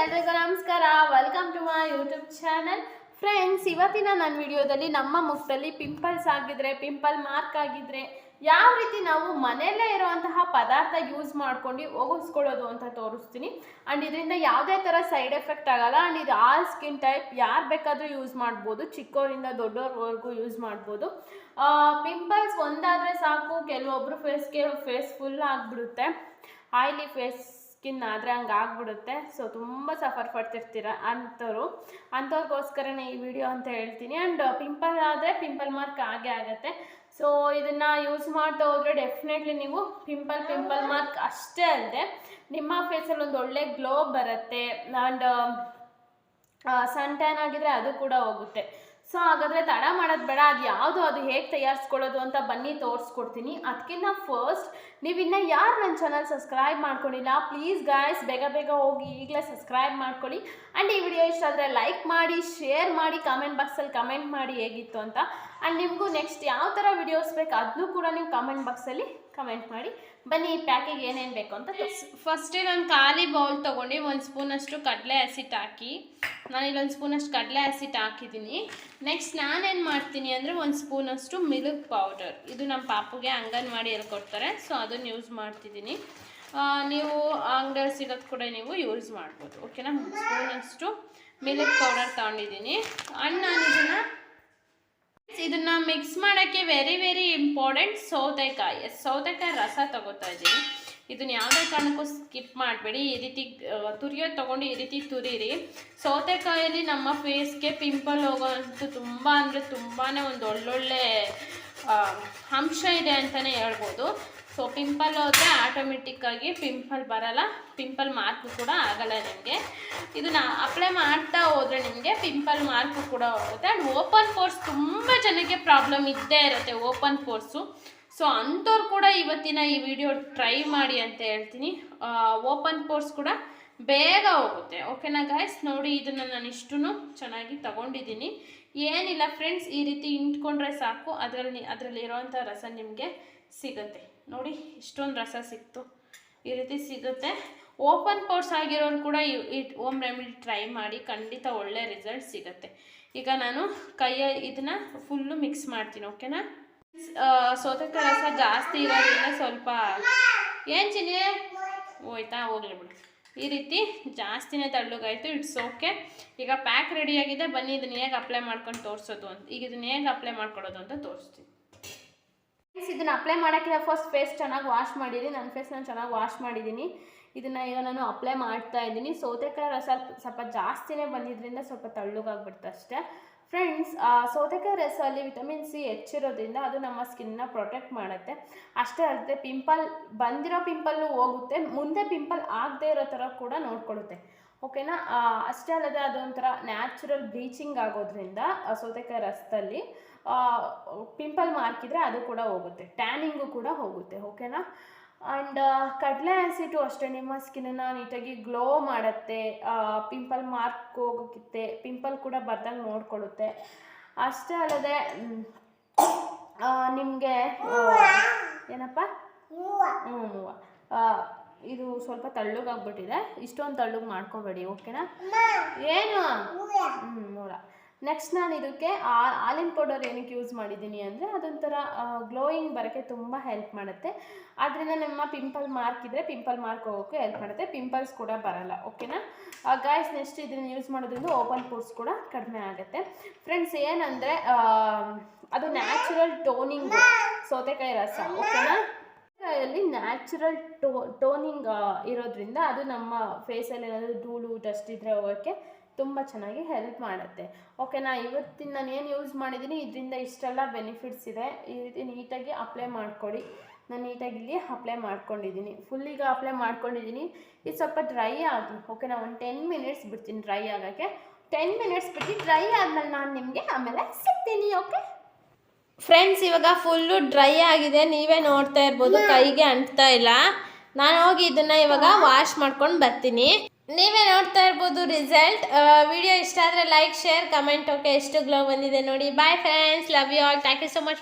ಎಲ್ರಿಗೂ ನಮಸ್ಕಾರ. Welcome to my YouTube channel friends ಇವತ್ತಿನ ನನ್ನ ವಿಡಿಯೋದಲ್ಲಿ ನಮ್ಮ ಮುಖದಲ್ಲಿ ಪಿಂಪಲ್ಸ್ ಆಗಿದ್ರೆ ಪಿಂಪಲ್ ಮಾರ್ಕ್ ಆಗಿದ್ರೆ ಯಾವ ರೀತಿ ನಾವು ಮನೆಯಲ್ಲೇ ಇರುವಂತಹ ಪದಾರ್ಥ ಯೂಸ್ ಮಾಡ್ಕೊಂಡು ಹೋಗಿಸ್ಕೊಳ್ಳೋದು ಅಂತ ತೋರಿಸ್ತೀನಿ. ಆ್ಯಂಡ್ ಇದರಿಂದ ಯಾವುದೇ ಥರ ಸೈಡ್ ಎಫೆಕ್ಟ್ ಆಗಲ್ಲ. ಆ್ಯಂಡ್ ಇದು ಆಲ್ ಸ್ಕಿನ್ ಟೈಪ್ ಯಾರು ಬೇಕಾದರೂ ಯೂಸ್ ಮಾಡ್ಬೋದು. ಚಿಕ್ಕವರಿಂದ ದೊಡ್ಡವ್ರವರೆಗೂ ಯೂಸ್ ಮಾಡ್ಬೋದು. ಪಿಂಪಲ್ಸ್ ಒಂದಾದರೆ ಸಾಕು. ಕೆಲವೊಬ್ಬರು ಫೇಸ್ಗೆ ಫೇಸ್ ಫುಲ್ ಆಗಿಬಿಡುತ್ತೆ. ಆಯ್ಲಿ ಫೇಸ್ ಸ್ಕಿನ್ ಆದರೆ ಹಂಗೆ ಆಗ್ಬಿಡುತ್ತೆ. ಸೊ ತುಂಬ ಸಫರ್ ಪಡ್ತಿರ್ತೀರ ಅಂಥವ್ರು. ಅಂಥವ್ರಿಗೋಸ್ಕರನೇ ಈ ವಿಡಿಯೋ ಅಂತ ಹೇಳ್ತೀನಿ. ಆ್ಯಂಡ್ ಪಿಂಪಲ್ ಆದರೆ ಪಿಂಪಲ್ ಮಾರ್ಕ್ ಆಗೇ ಆಗುತ್ತೆ. ಸೊ ಇದನ್ನು ಯೂಸ್ ಮಾಡ್ತಾ ಹೋದರೆ ಡೆಫಿನೆಟ್ಲಿ ನೀವು ಪಿಂಪಲ್ ಪಿಂಪಲ್ ಮಾರ್ಕ್ ಅಷ್ಟೇ ಅಲ್ಲದೆ ನಿಮ್ಮ ಫೇಸಲ್ಲಿ ಒಂದು ಒಳ್ಳೆ ಗ್ಲೋ ಬರುತ್ತೆ. ಆ್ಯಂಡ್ ಸನ್ ಟ್ಯಾನ್ ಆಗಿದ್ರೆ ಅದು ಕೂಡ ಹೋಗುತ್ತೆ. ಸೊ ಹಾಗಾದರೆ ತಡ ಮಾಡೋದು ಬೇಡ, ಅದು ಯಾವುದು, ಅದು ಹೇಗೆ ತಯಾರಿಸ್ಕೊಳ್ಳೋದು ಅಂತ ಬನ್ನಿ ತೋರಿಸ್ಕೊಡ್ತೀನಿ. ಅದಕ್ಕಿಂತ ಫಸ್ಟ್ ನೀವಿನ್ನ ಯಾರು ನನ್ನ ಚಾನಲ್ ಸಬ್ಸ್ಕ್ರೈಬ್ ಮಾಡ್ಕೊಂಡಿಲ್ಲ ಪ್ಲೀಸ್ ಗಾಯ್ಸ್ ಬೇಗ ಬೇಗ ಹೋಗಿ ಈಗಲೇ ಸಬ್ಸ್ಕ್ರೈಬ್ ಮಾಡ್ಕೊಳ್ಳಿ. ಆ್ಯಂಡ್ ಈ ವಿಡಿಯೋ ಇಷ್ಟ ಆದರೆ ಲೈಕ್ ಮಾಡಿ ಶೇರ್ ಮಾಡಿ ಕಮೆಂಟ್ ಬಾಕ್ಸಲ್ಲಿ ಕಮೆಂಟ್ ಮಾಡಿ ಹೇಗಿತ್ತು ಅಂತ. ಆ್ಯಂಡ್ ನಿಮಗೂ ನೆಕ್ಸ್ಟ್ ಯಾವ ಥರ ವಿಡಿಯೋಸ್ ಬೇಕು ಅದನ್ನೂ ಕೂಡ ನೀವು ಕಮೆಂಟ್ ಬಾಕ್ಸಲ್ಲಿ ಕಮೆಂಟ್ ಮಾಡಿ. ಬನ್ನಿ, ಈ ಪ್ಯಾಕಿಗೆ ಏನೇನು ಬೇಕು ಅಂತ ಫಸ್ಟೇ ನಾನು ಖಾಲಿ ಬೌಲ್ ತೊಗೊಂಡು ಒಂದು ಸ್ಪೂನಷ್ಟು ಕಡಲೆ ಹಸಿಟ್ಟು ಹಾಕಿ. ನಾನು ಇಲ್ಲೊಂದು ಸ್ಪೂನಷ್ಟು ಕಡಲೆ ಹಸಿಟ್ಟು ಹಾಕಿದ್ದೀನಿ. ನೆಕ್ಸ್ಟ್ ನಾನೇನು ಮಾಡ್ತೀನಿ ಅಂದರೆ ಒಂದು ಸ್ಪೂನಷ್ಟು ಮಿಲ್ಕ್ ಪೌಡರ್ ಇದು ನಮ್ಮ ಪಾಪುಗೆ ಅಂಗನವಾಡಿಯಲ್ಲಿ ಕೊಡ್ತಾರೆ ಸೊ ಅದನ್ನು ಯೂಸ್ ಮಾಡ್ತಿದ್ದೀನಿ. ನೀವು ಅಂಗಡಿಯಲ್ಲಿ ಸಿಗೋದು ಕೂಡ ನೀವು ಯೂಸ್ ಮಾಡ್ಬೋದು. ಓಕೆನಾ ಒಂದು ಸ್ಪೂನಷ್ಟು ಮಿಲ್ಕ್ ಪೌಡರ್ ತೊಗೊಂಡಿದ್ದೀನಿ. ಅಣ್ಣ ನಾನು ಇದನ್ನು ಇದನ್ನ ಮಿಕ್ಸ್ ಮಾಡೋಕ್ಕೆ ವೆರಿ ವೆರಿ ಇಂಪಾರ್ಟೆಂಟ್ ಸೌತೆಕಾಯಿ. ಸೌತೆಕಾಯಿ ರಸ ತಗೋತಾ ಇದ್ದೀನಿ. ಇದನ್ನ ಯಾವುದೇ ಕಾರಣಕ್ಕೂ ಸ್ಕಿಪ್ ಮಾಡಬೇಡಿ. ಈ ರೀತಿ ತುರಿಯೋದು ತೊಗೊಂಡು ಈ ರೀತಿ ತುರಿರಿ. ಸೌತೆಕಾಯಲ್ಲಿ ನಮ್ಮ ಫೇಸ್ಗೆ ಪಿಂಪಲ್ ಹೋಗೋಂಥ ತುಂಬ ಅಂದರೆ ತುಂಬಾ ಒಂದು ಒಳ್ಳೊಳ್ಳೆ ಅಂಶ ಇದೆ ಅಂತಲೇ ಹೇಳ್ಬೋದು. ಸೊ ಪಿಂಪಲ್ ಹೋದರೆ ಆಟೋಮೆಟಿಕ್ಕಾಗಿ ಪಿಂಪಲ್ ಬರಲ್ಲ. ಪಿಂಪಲ್ ಮಾರ್ಕು ಕೂಡ ಆಗಲ್ಲ ನಿಮಗೆ. ಇದನ್ನ ಅಪ್ಲೈ ಮಾಡ್ತಾ ಹೋದರೆ ನಿಮಗೆ ಪಿಂಪಲ್ ಮಾರ್ಕು ಕೂಡ ಹೋಗುತ್ತೆ. ಆ್ಯಂಡ್ ಓಪನ್ ಪೋರ್ಸ್ ತುಂಬ ಜನಕ್ಕೆ ಪ್ರಾಬ್ಲಮ್ ಇದ್ದೇ ಇರುತ್ತೆ ಓಪನ್ ಪೋರ್ಸು ಸೊ ಅಂಥವ್ರು ಕೂಡ ಇವತ್ತಿನ ಈ ವಿಡಿಯೋ ಟ್ರೈ ಮಾಡಿ ಅಂತ ಹೇಳ್ತೀನಿ. ಓಪನ್ ಪೋರ್ಸ್ ಕೂಡ ಬೇಗ ಹೋಗುತ್ತೆ. ಓಕೆನಾ ಗಾಯ್ಸ್ ನೋಡಿ ಇದನ್ನು ನಾನು ಇಷ್ಟು ಚೆನ್ನಾಗಿ ತಗೊಂಡಿದ್ದೀನಿ. ಏನಿಲ್ಲ ಫ್ರೆಂಡ್ಸ್ ಈ ರೀತಿ ಇಂಟ್ಕೊಂಡ್ರೆ ಸಾಕು. ಅದರಲ್ಲಿ ಅದರಲ್ಲಿ ಇರೋವಂಥ ರಸ ನಿಮಗೆ ಸಿಗುತ್ತೆ. ನೋಡಿ, ಇಷ್ಟೊಂದು ರಸ ಸಿಕ್ತು. ಈ ರೀತಿ ಸಿಗುತ್ತೆ. ಓಪನ್ ಪೋರ್ಸ್ ಆಗಿರೋರು ಕೂಡ ಓಮ್ ರೆಮಿಡಿ ಟ್ರೈ ಮಾಡಿ ಖಂಡಿತ ಒಳ್ಳೆ ರಿಸಲ್ಟ್ ಸಿಗುತ್ತೆ. ಈಗ ನಾನು ಕೈಯ ಇದನ್ನ ಫುಲ್ಲು ಮಿಕ್ಸ್ ಮಾಡ್ತೀನಿ. ಓಕೆನಾ ಸೌತೆಕಾಯಿ ರಸ ಜಾಸ್ತಿ ಇರೋದ್ರಿಂದ ಸ್ವಲ್ಪ ಏನು ಚಿನ್ನಿ? ಹೋಯ್ತಾ, ಹೋಗ್ಲಿ ಬಿಡು. ಈ ರೀತಿ ಜಾಸ್ತಿನೇ ತಳ್ಳುಗಾಯ್ತು ಇಟ್ಸ್ ಓಕೆ ಈಗ ಪ್ಯಾಕ್ ರೆಡಿಯಾಗಿದೆ ಬನ್ನಿ, ಇದನ್ನ ಹೇಗೆ ಅಪ್ಲೈ ಮಾಡ್ಕೊಂಡು ತೋರಿಸೋದು ಅಂತ. ಈಗ ಇದನ್ನ ಹೇಗೆ ಅಪ್ಲೈ ಮಾಡ್ಕೊಡೋದು ಅಂತ ತೋರಿಸ್ತೀನಿ. ಇದನ್ನ ಅಪ್ಲೈ ಮಾಡೋಕ್ಕಿಂತ ಫಸ್ಟ್ ಫೇಸ್ ಚೆನ್ನಾಗಿ ವಾಶ್ ಮಾಡಿರಿ. ನನ್ನ ಫೇಸ್ ನಾನು ಚೆನ್ನಾಗಿ ವಾಶ್ ಮಾಡಿದ್ದೀನಿ ಇದನ್ನು ಈಗ ನಾನು ಅಪ್ಲೈ ಮಾಡ್ತಾ ಇದ್ದೀನಿ. ಸೌತೆಕಾಯಿ ರಸ ಸ್ವಲ್ಪ ಜಾಸ್ತಿನೇ ಬಂದಿದ್ದರಿಂದ ಸ್ವಲ್ಪ ತಳ್ಳುಗಾಗ್ಬಿಡ್ತು ಅಷ್ಟೇ. ಫ್ರೆಂಡ್ಸ್ ಸೌತೆಕಾಯಿ ರಸಲ್ಲಿ ವಿಟಮಿನ್ ಸಿ ಹೆಚ್ಚಿರೋದ್ರಿಂದ ಅದು ನಮ್ಮ ಸ್ಕಿನ್ನ ಪ್ರೊಟೆಕ್ಟ್ ಮಾಡುತ್ತೆ. ಅಷ್ಟೇ ಅಲ್ಲದೆ ಪಿಂಪಲ್, ಬಂದಿರೋ ಪಿಂಪಲ್ಲು ಹೋಗುತ್ತೆ, ಮುಂದೆ ಪಿಂಪಲ್ ಆಗದೆ ಇರೋ ಥರ ಕೂಡ ನೋಡ್ಕೊಳ್ಳುತ್ತೆ. ಓಕೆನಾ? ಅಷ್ಟೇ ಅಲ್ಲದೆ ಅದೊಂಥರ ನ್ಯಾಚುರಲ್ ಬ್ಲೀಚಿಂಗ್ ಆಗೋದ್ರಿಂದ ಸೌತೆಕಾಯಿ ರಸದಲ್ಲಿ ಪಿಂಪಲ್ ಮಾರ್ಕಿದ್ರೆ ಅದು ಕೂಡ ಹೋಗುತ್ತೆ, ಟ್ಯಾನಿಂಗು ಕೂಡ ಹೋಗುತ್ತೆ, ಓಕೆನಾ? ಆ್ಯಂಡ್ ಕಡಲೆ ಆ್ಯಸಿಟು ಅಷ್ಟೇ ನಿಮ್ಮ ಸ್ಕಿನ್ನನ್ನು ನೀಟಾಗಿ ಗ್ಲೋ ಮಾಡುತ್ತೆ ಪಿಂಪಲ್ ಮಾರ್ಕ್ ಹೋಗೋಕ್ಕಿತ್ತೆ ಪಿಂಪಲ್ ಕೂಡ ಬರ್ದಂಗೆ ನೋಡ್ಕೊಳ್ಳುತ್ತೆ ಅಷ್ಟೇ ಅಲ್ಲದೆ ನಿಮಗೆ ಏನಪ್ಪ? ಹ್ಞೂ ಮೂವ ಇದು ಸ್ವಲ್ಪ ತಳ್ಳುಗಾಗ್ಬಿಟ್ಟಿದೆ ಇಷ್ಟೊಂದು ತಳ್ಳುಗೆ ಮಾಡ್ಕೋಬೇಡಿ ಓಕೆನಾ? ಏನು? ಹ್ಞೂ ನೋಡ ನೆಕ್ಸ್ಟ್ ನಾನು ಇದಕ್ಕೆ ಆ- ಹಾಲಿನ ಪೌಡರ್ ಏನಕ್ಕೆ ಯೂಸ್ ಮಾಡಿದ್ದೀನಿ ಅಂದರೆ ಅದೊಂಥರ ಗ್ಲೋಯಿಂಗ್ ಬರೋಕ್ಕೆ ತುಂಬ ಹೆಲ್ಪ್ ಮಾಡುತ್ತೆ. ಅದರಿಂದ ನಮ್ಮ ಪಿಂಪಲ್ ಮಾರ್ಕ್ ಇದ್ದರೆ ಪಿಂಪಲ್ ಮಾರ್ಕ್ ಹೋಗೋಕ್ಕೆ ಹೆಲ್ಪ್ ಮಾಡುತ್ತೆ. ಪಿಂಪಲ್ಸ್ ಕೂಡ ಬರಲ್ಲ ಓಕೆನಾ ಗಾಯ್ಸ್ ನೆಕ್ಸ್ಟ್ ಇದನ್ನು ಯೂಸ್ ಮಾಡೋದ್ರಿಂದ ಓಪನ್ ಪೋರ್ಸ್ ಕೂಡ ಕಡಿಮೆ ಆಗುತ್ತೆ. ಫ್ರೆಂಡ್ಸ್ ಏನಂದರೆ ಅದು ನ್ಯಾಚುರಲ್ ಟೋನಿಂಗ್ ಸೌತೆಕಾಯಿ ರಸ ಓಕೆನಾ ಅಲ್ಲಿ ನ್ಯಾಚುರಲ್ ಟೋ ಟೋನಿಂಗ್ ಇರೋದ್ರಿಂದ ಅದು ನಮ್ಮ ಫೇಸಲ್ಲಿ ಏನಾದರೂ ಧೂಳು ಡಸ್ಟ್ ಇದ್ದರೆ ಹೋಗೋಕ್ಕೆ ತುಂಬ ಚೆನ್ನಾಗಿ ಹೆಲ್ಪ್ ಮಾಡುತ್ತೆ. ಓಕೆನಾ ಇವತ್ತಿನ ನಾನು ಏನು ಯೂಸ್ ಮಾಡಿದ್ದೀನಿ ಇದರಿಂದ ಇಷ್ಟೆಲ್ಲ ಬೆನಿಫಿಟ್ಸ್ ಇದೆ. ಈ ರೀತಿ ನೀಟಾಗಿ ಅಪ್ಲೈ ಮಾಡಿಕೊಡಿ. ನಾನು ನೀಟಾಗಿ ಇಲ್ಲಿ ಅಪ್ಲೈ ಮಾಡ್ಕೊಂಡಿದ್ದೀನಿ ಫುಲ್ ಈಗ ಅಪ್ಲೈ ಮಾಡ್ಕೊಂಡಿದ್ದೀನಿ ಇದು ಸ್ವಲ್ಪ ಡ್ರೈ ಆಗಿ ಓಕೆನಾ ಒಂದು ಟೆನ್ ಮಿನಿಟ್ಸ್ ಬಿಡ್ತೀನಿ ಡ್ರೈ ಆಗೋಕ್ಕೆ. ಟೆನ್ ಮಿನಿಟ್ಸ್ ಬಿಟ್ಟು ಡ್ರೈ ಆದಮೇಲೆ ನಾನು ನಿಮಗೆ ಆಮೇಲೆ ಸಿಗ್ತೀನಿ ಓಕೆ ಫ್ರೆಂಡ್ಸ್ ಇವಾಗ ಫುಲ್ಲು ಡ್ರೈ ಆಗಿದೆ. ನೀವೇ ನೋಡ್ತಾ ಇರ್ಬೋದು ಕೈಗೆ ಅಂಟ್ತಾ ಇಲ್ಲ. ನಾನು ಹೋಗಿ ಇದನ್ನ ಇವಾಗ ವಾಶ್ ಮಾಡ್ಕೊಂಡು ಬರ್ತೀನಿ. ನೀವೇ ನೋಡ್ತಾ ಇರ್ಬೋದು ರಿಸಲ್ಟ್. ವಿಡಿಯೋ ಇಷ್ಟ ಆದರೆ ಲೈಕ್, ಶೇರ್, ಕಮೆಂಟ್. ಓಕೆ, ಎಷ್ಟು ಗ್ಲೋ ಬಂದಿದೆ ನೋಡಿ. Bye friends love you all thank you so much